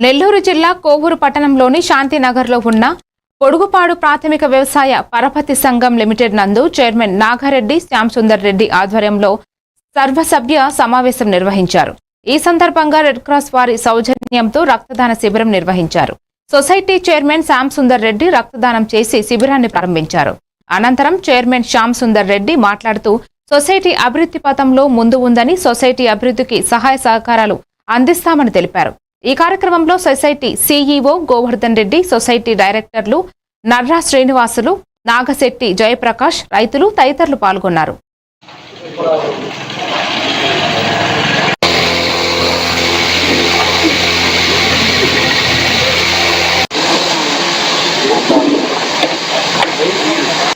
నెల్లూరు జిల్లా కోవూరు పట్టణంలోని శాంతినగర్లో ఉన్న పొడుగుపాడు ప్రాథమిక వ్యవసాయ పరపతి సంఘం లిమిటెడ్ నందు చైర్మన్ నాగారెడ్డి శ్యాంసుందర్ రెడ్డి ఆధ్వర్యంలో సర్వసభ్య సమావేశం నిర్వహించారు. ఈ సందర్భంగా రెడ్ క్రాస్ వారి సౌజన్యంతో రక్తదాన శిబిరం నిర్వహించారు. సొసైటీ చైర్మన్ శ్యామ్ సుందర్ రెడ్డి రక్తదానం చేసి శిబిరాన్ని ప్రారంభించారు. అనంతరం చైర్మన్ శ్యామ్ సుందర్ రెడ్డి మాట్లాడుతూ సొసైటీ అభివృద్ధి పథంలో ముందు ఉందని సొసైటీ అభివృద్ధికి సహాయ సహకారాలు అందిస్తామని తెలిపారు. ఈ కార్యక్రమంలో society CEO Govardhan Reddy society డైరెక్టర్లు నర్రా శ్రీనివాసులు నాగశెట్టి జయప్రకాష్ రైతులు తదితరులు పాల్గొన్నారు.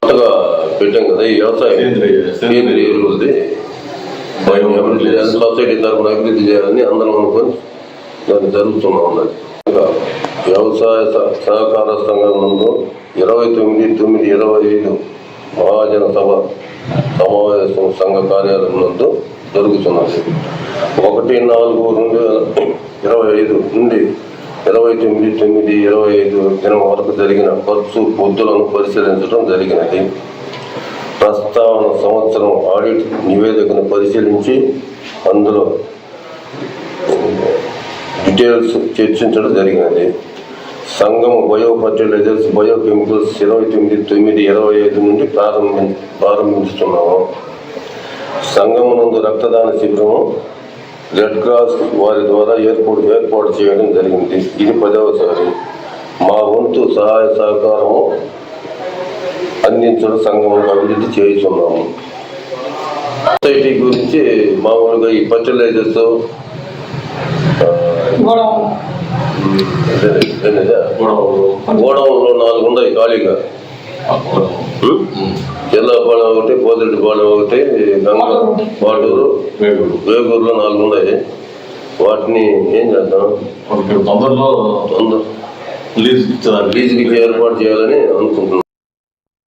కొత్తగా పెట్టాం కదా ఈ వ్యవసాయం. సేంద్రియ సేంద్రియ ఎరువులది. మనం అభివృద్ధి చేయాలి సొసైటీ తరఫున అభివృద్ధి చేయాలని అందరం అనుకొని దాన్ని జరుగుతున్నా ఉన్నది. వ్యవసాయ సహకార సంఘం నందు ఇరవై తొమ్మిది తొమ్మిది ఇరవై ఐదు మహాజన సభ సమావేశం సంఘ కార్యాలయం నందు జరుగుతున్నది. ఒకటి నాలుగు రెండు ఇరవై ఐదు నుండి ఇరవై తొమ్మిది తొమ్మిది ఇరవై ఐదు దినం వరకు జరిగిన ఖర్చు పొద్దులను పరిశీలించడం జరిగినది. ప్రస్తావన సంవత్సరం ఆడిట్ నివేదికను పరిశీలించి అందులో డీటెయిల్స్ చర్చించడం జరిగినది సంఘం బయో ఫర్టిలైజర్స్ బయో కెమికల్స్ ఇరవై తొమ్మిది తొమ్మిది ఇరవై ఐదు నుండి ప్రారంభి ప్రారంభిస్తున్నాము. సంఘం నందు రక్తదాన శిబిరము రెడ్ క్రాస్ వారి ద్వారా ఏర్పాటు ఏర్పాటు చేయడం జరిగింది. ఇది పదవసారి మా వంతు సహాయ సహకారము అందించడం సంఘం అభివృద్ధి చేస్తున్నాము. సొసైటీ గురించి మామూలుగా ఈ ఫర్టిలైజర్స్ గోడౌన్లో నాలుగు ఉన్నాయి ఖాళీగా. జిల్లా పాలెం ఒకటి పోతిరెడ్డి పాలెం ఒకటి గంగ పాటూరు. వేగూరులో నాలుగు ఉన్నాయి. వాటిని ఏం చేద్దాం? తొందరలో తొందర. లీజ్ ఇచ్చేదానికి. లీజుకి ఏర్పాటు చేయాలని అనుకుంటున్నాం.